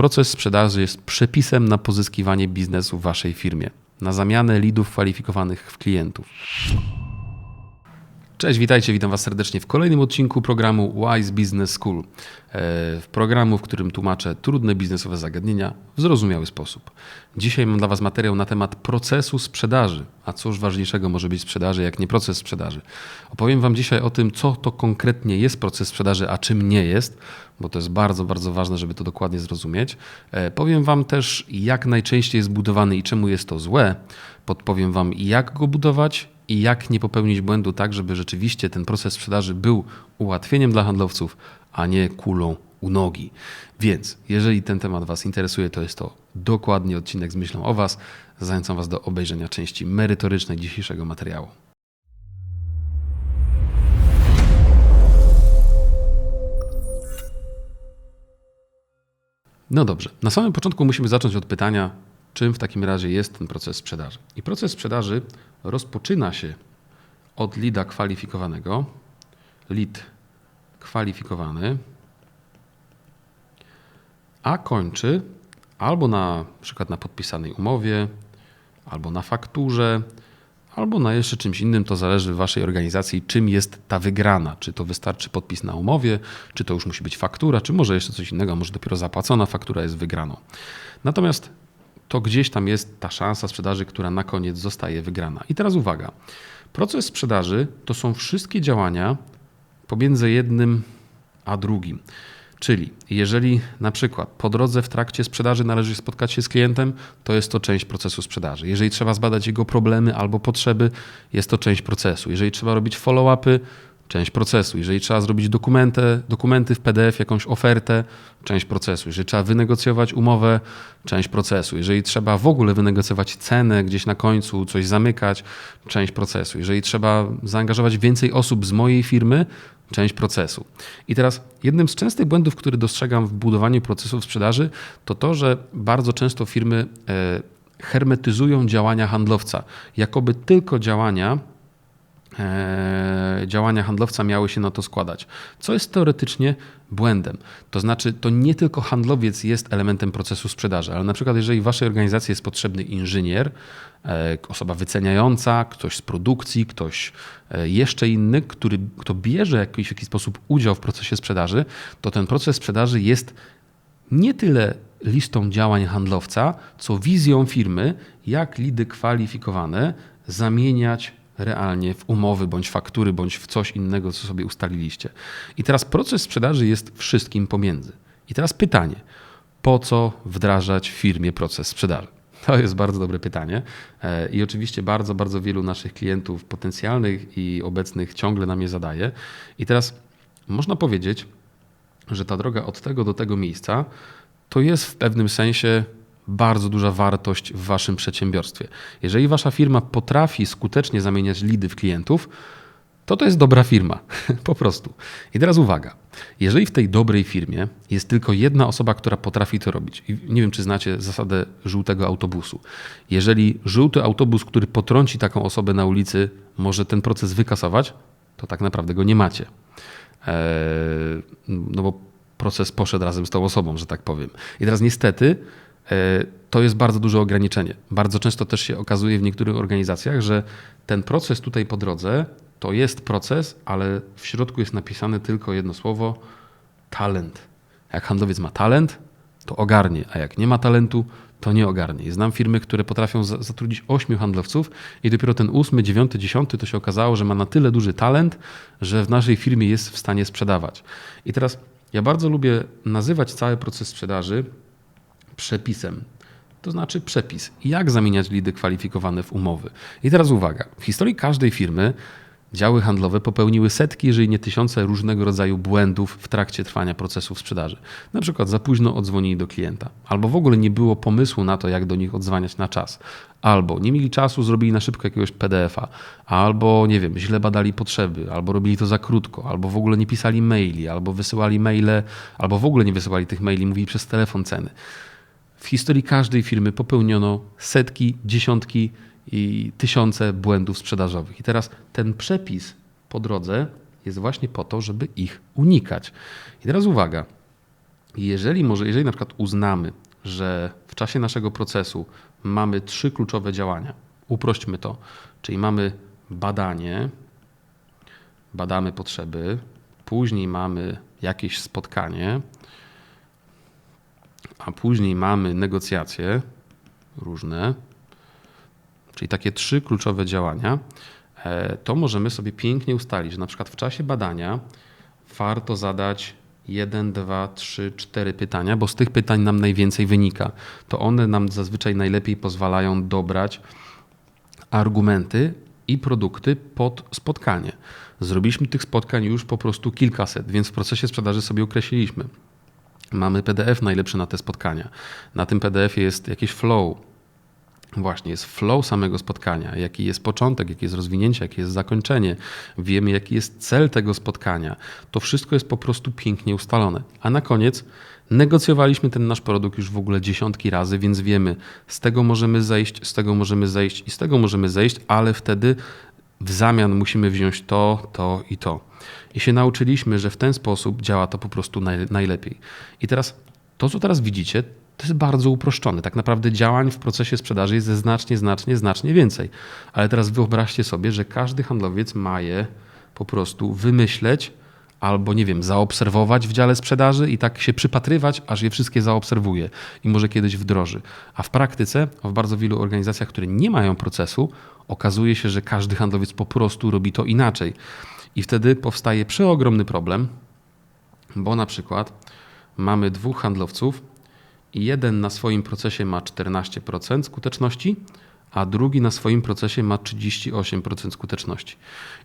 Proces sprzedaży jest przepisem na pozyskiwanie biznesu w waszej firmie, na zamianę lidów kwalifikowanych w klientów. Cześć, witajcie, witam Was serdecznie w kolejnym odcinku programu Wise Business School. E, W programu, w którym tłumaczę trudne biznesowe zagadnienia w zrozumiały sposób. Dzisiaj mam dla Was materiał na temat procesu sprzedaży. A cóż ważniejszego może być sprzedaży, jak nie proces sprzedaży? Opowiem Wam dzisiaj o tym, co to konkretnie jest proces sprzedaży, a czym nie jest, bo to jest bardzo, bardzo ważne, żeby to dokładnie zrozumieć. E, Powiem Wam też, jak najczęściej jest budowany i czemu jest to złe. Podpowiem Wam, jak go budować i jak nie popełnić błędu tak, żeby rzeczywiście ten proces sprzedaży był ułatwieniem dla handlowców, a nie kulą u nogi. Więc jeżeli ten temat Was interesuje, to jest to dokładnie odcinek z myślą o Was. Zachęcam Was do obejrzenia części merytorycznej dzisiejszego materiału. No dobrze, na samym początku musimy zacząć od pytania, czym w takim razie jest ten proces sprzedaży. I proces sprzedaży rozpoczyna się od lida kwalifikowanego. Lead kwalifikowany, a kończy albo na przykład na podpisanej umowie, albo na fakturze, albo na jeszcze czymś innym. To zależy w waszej organizacji, czym jest ta wygrana. Czy to wystarczy podpis na umowie, czy to już musi być faktura, czy może jeszcze coś innego, może dopiero zapłacona faktura jest wygraną. Natomiast to gdzieś tam jest ta szansa sprzedaży, która na koniec zostaje wygrana. I teraz uwaga. Proces sprzedaży to są wszystkie działania pomiędzy jednym a drugim. Czyli jeżeli na przykład po drodze w trakcie sprzedaży należy spotkać się z klientem, to jest to część procesu sprzedaży. Jeżeli trzeba zbadać jego problemy albo potrzeby, jest to część procesu. Jeżeli trzeba robić follow-upy, część procesu. Jeżeli trzeba zrobić dokumenty, dokumenty w PDF, jakąś ofertę, część procesu. Jeżeli trzeba wynegocjować umowę, część procesu. Jeżeli trzeba w ogóle wynegocjować cenę gdzieś na końcu, coś zamykać, część procesu. Jeżeli trzeba zaangażować więcej osób z mojej firmy, część procesu. I teraz jednym z częstych błędów, który dostrzegam w budowaniu procesów sprzedaży, to to, że bardzo często firmy e, hermetyzują działania handlowca, jakoby tylko działania działania handlowca miały się na to składać, co jest teoretycznie błędem. To znaczy, to nie tylko handlowiec jest elementem procesu sprzedaży, ale na przykład, jeżeli w waszej organizacji jest potrzebny inżynier, e, osoba wyceniająca, ktoś z produkcji, ktoś e, jeszcze inny, który, kto bierze w jakiś, w jakiś sposób udział w procesie sprzedaży, to ten proces sprzedaży jest nie tyle listą działań handlowca, co wizją firmy, jak lidy kwalifikowane zamieniać realnie w umowy, bądź faktury, bądź w coś innego, co sobie ustaliliście. I teraz proces sprzedaży jest wszystkim pomiędzy. I teraz pytanie, po co wdrażać w firmie proces sprzedaży? To jest bardzo dobre pytanie E, i oczywiście bardzo, bardzo wielu naszych klientów potencjalnych i obecnych ciągle nam je zadaje. I teraz można powiedzieć, że ta droga od tego do tego miejsca to jest w pewnym sensie bardzo duża wartość w waszym przedsiębiorstwie. Jeżeli wasza firma potrafi skutecznie zamieniać lidy w klientów, to to jest dobra firma, po prostu. I teraz uwaga. Jeżeli w tej dobrej firmie jest tylko jedna osoba, która potrafi to robić, nie wiem, czy znacie zasadę żółtego autobusu. Jeżeli żółty autobus, który potrąci taką osobę na ulicy, może ten proces wykasować, to tak naprawdę go nie macie. Eee, no bo proces poszedł razem z tą osobą, że tak powiem. I teraz niestety to jest bardzo duże ograniczenie. Bardzo często też się okazuje w niektórych organizacjach, że ten proces tutaj po drodze to jest proces, ale w środku jest napisane tylko jedno słowo talent. Jak handlowiec ma talent, to ogarnie, a jak nie ma talentu, to nie ogarnie. Znam firmy, które potrafią za- zatrudnić ośmiu handlowców i dopiero ten ósmy, dziewiąty, dziesiąty to się okazało, że ma na tyle duży talent, że w naszej firmie jest w stanie sprzedawać. I teraz ja bardzo lubię nazywać cały proces sprzedaży przepisem. To znaczy przepis. Jak zamieniać lidy kwalifikowane w umowy. I teraz uwaga. W historii każdej firmy działy handlowe popełniły setki, jeżeli nie tysiące różnego rodzaju błędów w trakcie trwania procesów sprzedaży. Na przykład za późno odzwonili do klienta, albo w ogóle nie było pomysłu na to, jak do nich odzwaniać na czas, albo nie mieli czasu, zrobili na szybko jakiegoś PDF-a, albo nie wiem, źle badali potrzeby, albo robili to za krótko, albo w ogóle nie pisali maili, albo wysyłali maile, albo w ogóle nie wysyłali tych maili, mówili przez telefon ceny. W historii każdej firmy popełniono setki, dziesiątki i tysiące błędów sprzedażowych. I teraz ten przepis po drodze jest właśnie po to, żeby ich unikać. I teraz uwaga. Jeżeli, może, jeżeli na przykład uznamy, że w czasie naszego procesu mamy trzy kluczowe działania, uprośćmy to, czyli mamy badanie, badamy potrzeby, później mamy jakieś spotkanie, a później mamy negocjacje różne, czyli takie trzy kluczowe działania, e, to możemy sobie pięknie ustalić, że na przykład w czasie badania warto zadać jeden, dwa, trzy, cztery pytania, bo z tych pytań nam najwięcej wynika. To one nam zazwyczaj najlepiej pozwalają dobrać argumenty i produkty pod spotkanie. Zrobiliśmy tych spotkań już po prostu kilkaset, więc w procesie sprzedaży sobie określiliśmy. Mamy PDF najlepszy na te spotkania. Na tym PDF-ie jest jakiś flow, Właśnie jest flow samego spotkania, jaki jest początek, jakie jest rozwinięcie, jakie jest zakończenie. Wiemy, jaki jest cel tego spotkania. To wszystko jest po prostu pięknie ustalone. A na koniec negocjowaliśmy ten nasz produkt już w ogóle dziesiątki razy, więc wiemy, z tego możemy zejść, z tego możemy zejść i z tego możemy zejść, ale wtedy w zamian musimy wziąć to, to i to. I się nauczyliśmy, że w ten sposób działa to po prostu najlepiej. I teraz to, co teraz widzicie, to jest bardzo uproszczone. Tak naprawdę działań w procesie sprzedaży jest znacznie, znacznie, znacznie więcej. Ale teraz wyobraźcie sobie, że każdy handlowiec ma je po prostu wymyśleć albo, nie wiem, zaobserwować w dziale sprzedaży i tak się przypatrywać, aż je wszystkie zaobserwuje i może kiedyś wdroży. A w praktyce, w bardzo wielu organizacjach, które nie mają procesu, okazuje się, że każdy handlowiec po prostu robi to inaczej. I wtedy powstaje przeogromny problem, bo na przykład mamy dwóch handlowców, i jeden na swoim procesie ma 14% skuteczności, a drugi na swoim procesie ma 38% skuteczności.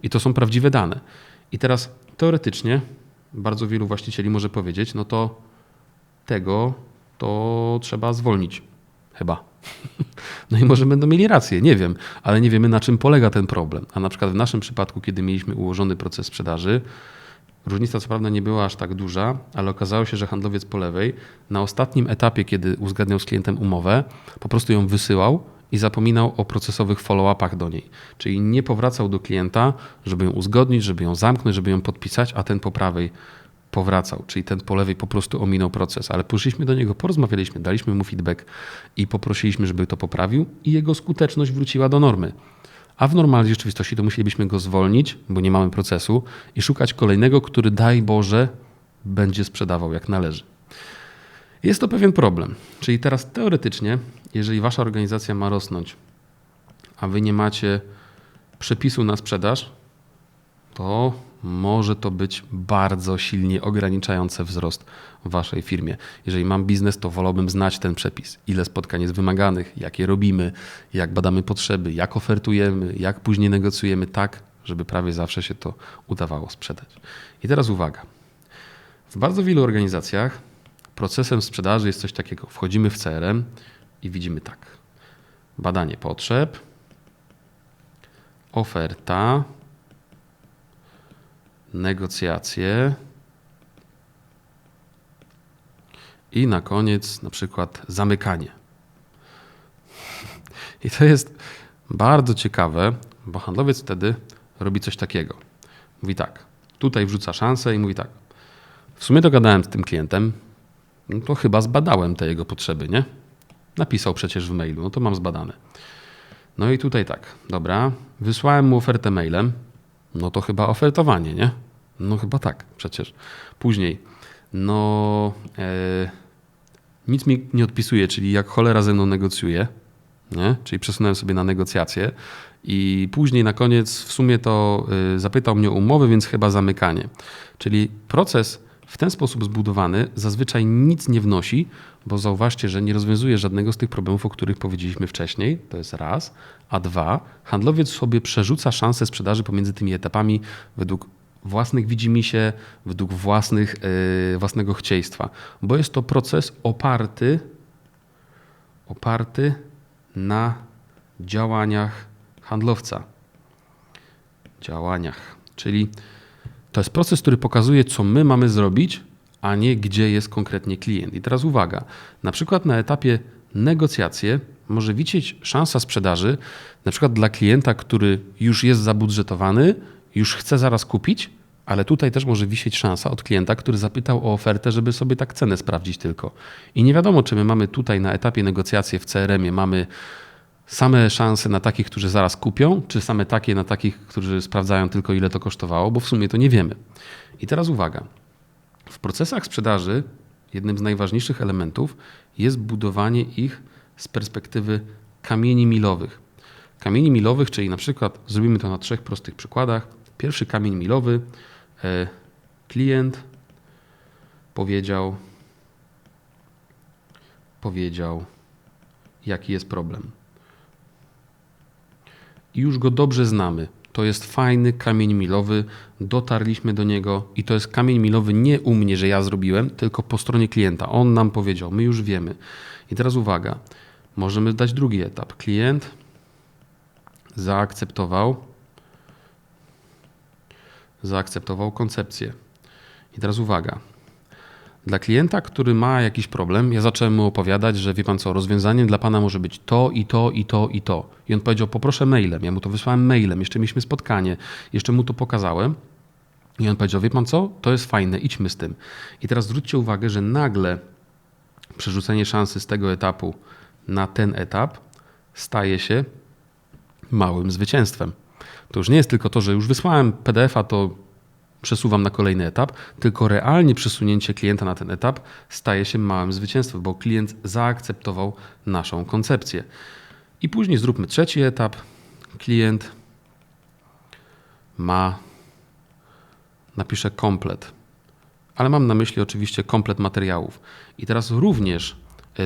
I to są prawdziwe dane. I teraz teoretycznie bardzo wielu właścicieli może powiedzieć, no to tego to trzeba zwolnić. Chyba. No i może będą mieli rację, nie wiem, ale nie wiemy na czym polega ten problem. A na przykład w naszym przypadku, kiedy mieliśmy ułożony proces sprzedaży, Różnica co prawda nie była aż tak duża, ale okazało się, że handlowiec po lewej na ostatnim etapie, kiedy uzgadniał z klientem umowę, po prostu ją wysyłał i zapominał o procesowych follow-upach do niej. Czyli nie powracał do klienta, żeby ją uzgodnić, żeby ją zamknąć, żeby ją podpisać, a ten po prawej powracał, czyli ten po lewej po prostu ominął proces. Ale poszliśmy do niego, porozmawialiśmy, daliśmy mu feedback i poprosiliśmy, żeby to poprawił i jego skuteczność wróciła do normy. A w normalnej rzeczywistości to musielibyśmy go zwolnić, bo nie mamy procesu, i szukać kolejnego, który daj Boże będzie sprzedawał jak należy. Jest to pewien problem. Czyli teraz teoretycznie, jeżeli wasza organizacja ma rosnąć, a wy nie macie przepisu na sprzedaż, to może to być bardzo silnie ograniczające wzrost w waszej firmie. Jeżeli mam biznes, to wolałbym znać ten przepis, ile spotkań jest wymaganych, jakie robimy, jak badamy potrzeby, jak ofertujemy, jak później negocjujemy tak, żeby prawie zawsze się to udawało sprzedać. I teraz uwaga. W bardzo wielu organizacjach procesem sprzedaży jest coś takiego. Wchodzimy w CRM i widzimy tak. Badanie potrzeb, oferta, negocjacje i na koniec na przykład zamykanie. I to jest bardzo ciekawe, bo handlowiec wtedy robi coś takiego. Mówi tak, tutaj wrzuca szansę i mówi tak. W sumie dogadałem z tym klientem, no to chyba zbadałem te jego potrzeby, nie? Napisał przecież w mailu, no to mam zbadane. No i tutaj tak, dobra, wysłałem mu ofertę mailem, no to chyba ofertowanie, nie? No chyba tak, przecież. Później, no e, nic mi nie odpisuje, czyli jak cholera ze mną negocjuje, nie? czyli przesunąłem sobie na negocjacje i później na koniec w sumie to y, zapytał mnie o umowę, więc chyba zamykanie. Czyli proces w ten sposób zbudowany zazwyczaj nic nie wnosi, bo zauważcie, że nie rozwiązuje żadnego z tych problemów, o których powiedzieliśmy wcześniej. To jest raz. A dwa, handlowiec sobie przerzuca szansę sprzedaży pomiędzy tymi etapami według własnych widzimisię, według własnych, yy, własnego chcieństwa, bo jest to proces oparty, oparty na działaniach handlowca. Działaniach. Czyli to jest proces, który pokazuje, co my mamy zrobić, a nie gdzie jest konkretnie klient. I teraz uwaga, na przykład na etapie negocjacje może widzieć szansa sprzedaży, na przykład dla klienta, który już jest zabudżetowany, już chce zaraz kupić, Ale tutaj też może wisieć szansa od klienta, który zapytał o ofertę, żeby sobie tak cenę sprawdzić tylko. I nie wiadomo, czy my mamy tutaj na etapie negocjacji w CRM-ie, mamy same szanse na takich, którzy zaraz kupią, czy same takie na takich, którzy sprawdzają tylko ile to kosztowało, bo w sumie to nie wiemy. I teraz uwaga. W procesach sprzedaży jednym z najważniejszych elementów jest budowanie ich z perspektywy kamieni milowych. Kamieni milowych, czyli na przykład zrobimy to na trzech prostych przykładach. Pierwszy kamień milowy, e, klient powiedział, powiedział, jaki jest problem. I już go dobrze znamy. To jest fajny kamień milowy, dotarliśmy do niego i to jest kamień milowy nie u mnie, że ja zrobiłem, tylko po stronie klienta. On nam powiedział, my już wiemy. I teraz uwaga, możemy dać drugi etap. Klient zaakceptował, zaakceptował koncepcję. I teraz uwaga. Dla klienta, który ma jakiś problem, ja zacząłem mu opowiadać, że wie pan co, rozwiązaniem dla pana może być to i to i to i to. I on powiedział, poproszę mailem. Ja mu to wysłałem mailem, jeszcze mieliśmy spotkanie, jeszcze mu to pokazałem. I on powiedział, wie pan co, to jest fajne, idźmy z tym. I teraz zwróćcie uwagę, że nagle przerzucenie szansy z tego etapu na ten etap staje się małym zwycięstwem. To już nie jest tylko to, że już wysłałem PDF-a, to przesuwam na kolejny etap, tylko realnie przesunięcie klienta na ten etap staje się małym zwycięstwem, bo klient zaakceptował naszą koncepcję. I później zróbmy trzeci etap. Klient ma, napiszę komplet, ale mam na myśli oczywiście komplet materiałów. I teraz również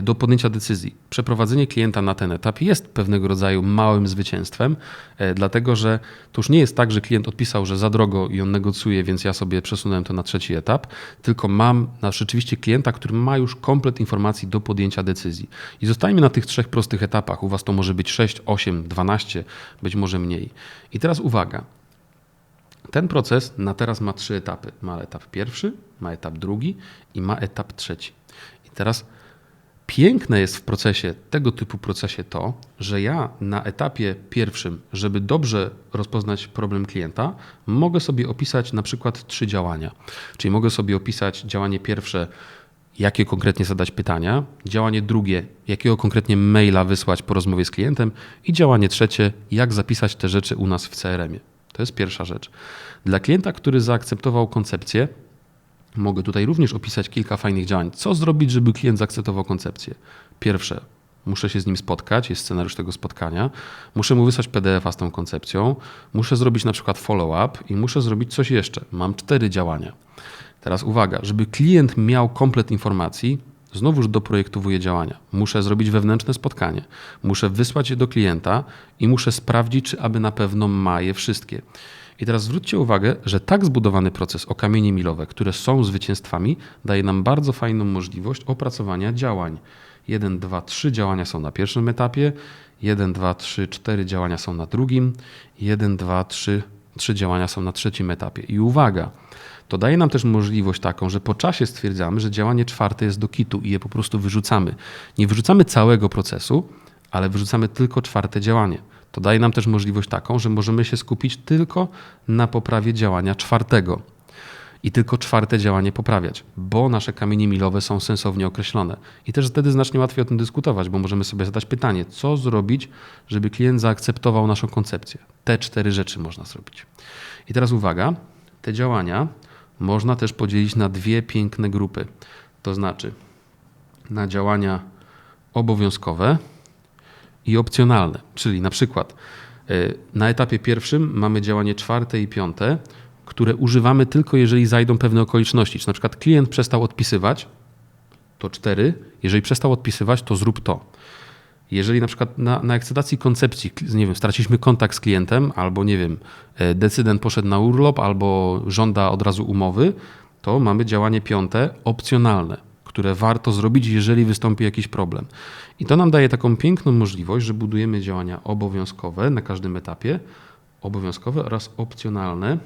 do podjęcia decyzji. Przeprowadzenie klienta na ten etap jest pewnego rodzaju małym zwycięstwem, e, dlatego że to już nie jest tak, że klient odpisał, że za drogo i on negocjuje, więc ja sobie przesunąłem to na trzeci etap, tylko mam na rzeczywiście klienta, który ma już komplet informacji do podjęcia decyzji. I zostajmy na tych trzech prostych etapach. U Was to może być 6, 8, 12, być może mniej. I teraz uwaga. Ten proces na teraz ma trzy etapy. Ma etap pierwszy, ma etap drugi i ma etap trzeci. I teraz Piękne jest w procesie, tego typu procesie to, że ja na etapie pierwszym, żeby dobrze rozpoznać problem klienta, mogę sobie opisać na przykład trzy działania. Czyli mogę sobie opisać działanie pierwsze, jakie konkretnie zadać pytania, działanie drugie, jakiego konkretnie maila wysłać po rozmowie z klientem i działanie trzecie, jak zapisać te rzeczy u nas w CRM-ie. To jest pierwsza rzecz. Dla klienta, który zaakceptował koncepcję, Mogę tutaj również opisać kilka fajnych działań. Co zrobić, żeby klient zaakceptował koncepcję? Pierwsze, muszę się z nim spotkać, jest scenariusz tego spotkania, muszę mu wysłać PDF-a z tą koncepcją, muszę zrobić na przykład follow-up i muszę zrobić coś jeszcze. Mam cztery działania. Teraz uwaga, żeby klient miał komplet informacji, znowuż doprojektowuję działania. Muszę zrobić wewnętrzne spotkanie, muszę wysłać je do klienta i muszę sprawdzić, czy aby na pewno ma je wszystkie. I teraz zwróćcie uwagę, że tak zbudowany proces o kamienie milowe, które są zwycięstwami, daje nam bardzo fajną możliwość opracowania działań. 1, 2, 3 działania są na pierwszym etapie, 1, 2, 3, 4 działania są na drugim, 1, 2, 3, 3 działania są na trzecim etapie. I uwaga, to daje nam też możliwość taką, że po czasie stwierdzamy, że działanie czwarte jest do kitu i je po prostu wyrzucamy. Nie wyrzucamy całego procesu, ale wyrzucamy tylko czwarte działanie. To daje nam też możliwość taką, że możemy się skupić tylko na poprawie działania czwartego i tylko czwarte działanie poprawiać, bo nasze kamienie milowe są sensownie określone. I też wtedy znacznie łatwiej o tym dyskutować, bo możemy sobie zadać pytanie, co zrobić, żeby klient zaakceptował naszą koncepcję. Te cztery rzeczy można zrobić. I teraz uwaga, te działania można też podzielić na dwie piękne grupy. To znaczy na działania obowiązkowe, i opcjonalne. Czyli na przykład e, na etapie pierwszym mamy działanie czwarte i piąte, które używamy tylko jeżeli zajdą pewne okoliczności. Czy na przykład klient przestał odpisywać, to cztery. Jeżeli przestał odpisywać, to zrób to. Jeżeli na przykład na, na ekscytacji koncepcji, nie wiem, straciliśmy kontakt z klientem, albo nie wiem, e, decydent poszedł na urlop, albo żąda od razu umowy, to mamy działanie piąte, opcjonalne które warto zrobić, jeżeli wystąpi jakiś problem. I to nam daje taką piękną możliwość, że budujemy działania obowiązkowe na każdym etapie, obowiązkowe oraz opcjonalne,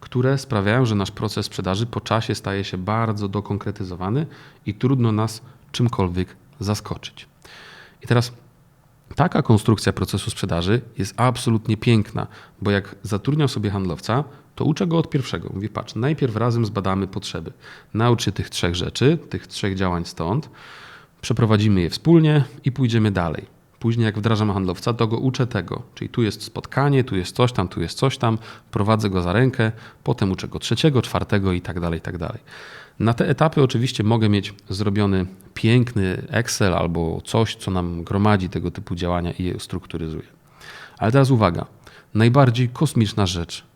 które sprawiają, że nasz proces sprzedaży po czasie staje się bardzo dokonkretyzowany i trudno nas czymkolwiek zaskoczyć. I teraz taka konstrukcja procesu sprzedaży jest absolutnie piękna, bo jak zatrudniam sobie handlowca, to uczę go od pierwszego. Mówię, patrz, najpierw razem zbadamy potrzeby. Naucz się tych trzech rzeczy, tych trzech działań stąd, przeprowadzimy je wspólnie i pójdziemy dalej. Później jak wdrażam handlowca, to go uczę tego. Czyli tu jest spotkanie, tu jest coś tam, tu jest coś tam, prowadzę go za rękę, potem uczę go trzeciego, czwartego i tak dalej, i tak dalej. Na te etapy oczywiście mogę mieć zrobiony piękny Excel albo coś, co nam gromadzi tego typu działania i je strukturyzuje. Ale teraz uwaga, najbardziej kosmiczna rzecz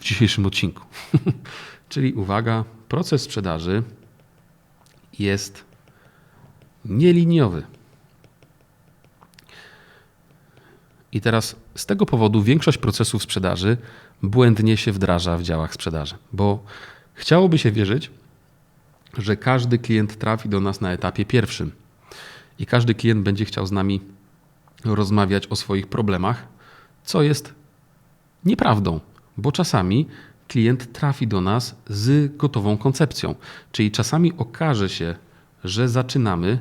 w dzisiejszym odcinku. Czyli uwaga, proces sprzedaży jest nieliniowy. I teraz z tego powodu większość procesów sprzedaży błędnie się wdraża w działach sprzedaży, bo chciałoby się wierzyć, że każdy klient trafi do nas na etapie pierwszym i każdy klient będzie chciał z nami rozmawiać o swoich problemach, co jest nieprawdą, bo czasami klient trafi do nas z gotową koncepcją, czyli czasami okaże się, że zaczynamy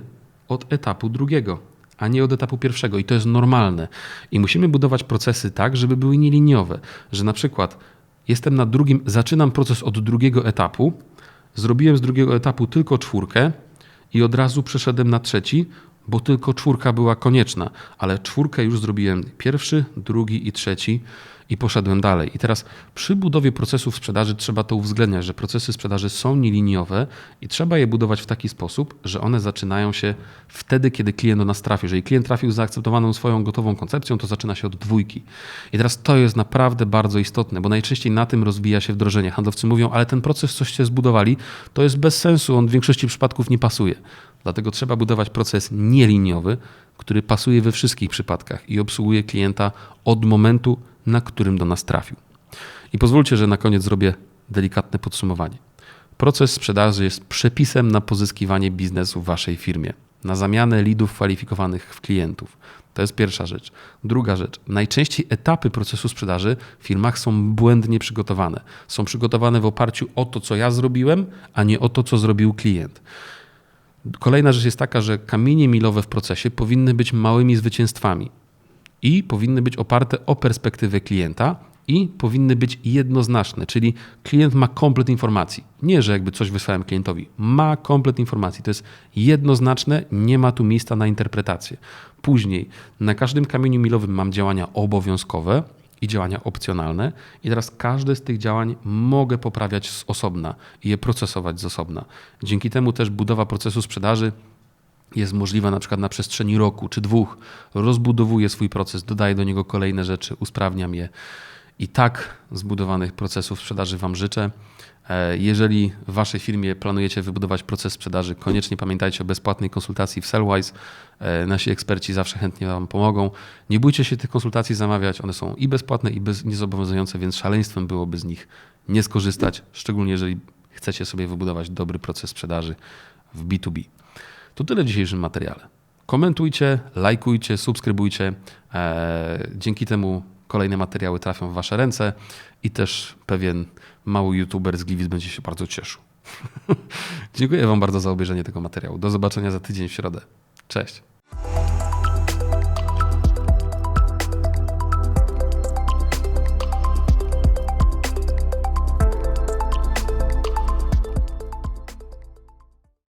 od etapu drugiego, a nie od etapu pierwszego i to jest normalne. I musimy budować procesy tak, żeby były nieliniowe, że na przykład jestem na drugim, zaczynam proces od drugiego etapu, zrobiłem z drugiego etapu tylko czwórkę i od razu przeszedłem na trzeci, bo tylko czwórka była konieczna, ale czwórkę już zrobiłem pierwszy, drugi i trzeci i poszedłem dalej. I teraz przy budowie procesów sprzedaży trzeba to uwzględniać, że procesy sprzedaży są nieliniowe i trzeba je budować w taki sposób, że one zaczynają się wtedy, kiedy klient do nas trafi. Jeżeli klient trafił z zaakceptowaną swoją gotową koncepcją, to zaczyna się od dwójki. I teraz to jest naprawdę bardzo istotne, bo najczęściej na tym rozwija się wdrożenie. Handlowcy mówią, ale ten proces, coście zbudowali, to jest bez sensu, on w większości przypadków nie pasuje. Dlatego trzeba budować proces nieliniowy, który pasuje we wszystkich przypadkach i obsługuje klienta od momentu, na którym do nas trafił. I pozwólcie, że na koniec zrobię delikatne podsumowanie. Proces sprzedaży jest przepisem na pozyskiwanie biznesu w waszej firmie, na zamianę lidów kwalifikowanych w klientów. To jest pierwsza rzecz. Druga rzecz. Najczęściej etapy procesu sprzedaży w firmach są błędnie przygotowane. Są przygotowane w oparciu o to, co ja zrobiłem, a nie o to, co zrobił klient. Kolejna rzecz jest taka, że kamienie milowe w procesie powinny być małymi zwycięstwami i powinny być oparte o perspektywę klienta i powinny być jednoznaczne, czyli klient ma komplet informacji. Nie, że jakby coś wysłałem klientowi, ma komplet informacji. To jest jednoznaczne, nie ma tu miejsca na interpretację. Później na każdym kamieniu milowym mam działania obowiązkowe, i działania opcjonalne. I teraz każde z tych działań mogę poprawiać z osobna i je procesować z osobna. Dzięki temu też budowa procesu sprzedaży jest możliwa na przykład na przestrzeni roku czy dwóch. Rozbudowuję swój proces, dodaję do niego kolejne rzeczy, usprawniam je. I tak zbudowanych procesów sprzedaży Wam życzę. E, jeżeli w Waszej firmie planujecie wybudować proces sprzedaży, koniecznie pamiętajcie o bezpłatnej konsultacji w Sellwise. E, nasi eksperci zawsze chętnie Wam pomogą. Nie bójcie się tych konsultacji zamawiać, one są i bezpłatne, i bez, niezobowiązujące, więc szaleństwem byłoby z nich nie skorzystać, szczególnie jeżeli chcecie sobie wybudować dobry proces sprzedaży w B2B. To tyle w dzisiejszym materiale. Komentujcie, lajkujcie, subskrybujcie. E, dzięki temu kolejne materiały trafią w Wasze ręce i też pewien mały youtuber z Gliwic będzie się bardzo cieszył. Dziękuję Wam bardzo za obejrzenie tego materiału. Do zobaczenia za tydzień w środę. Cześć.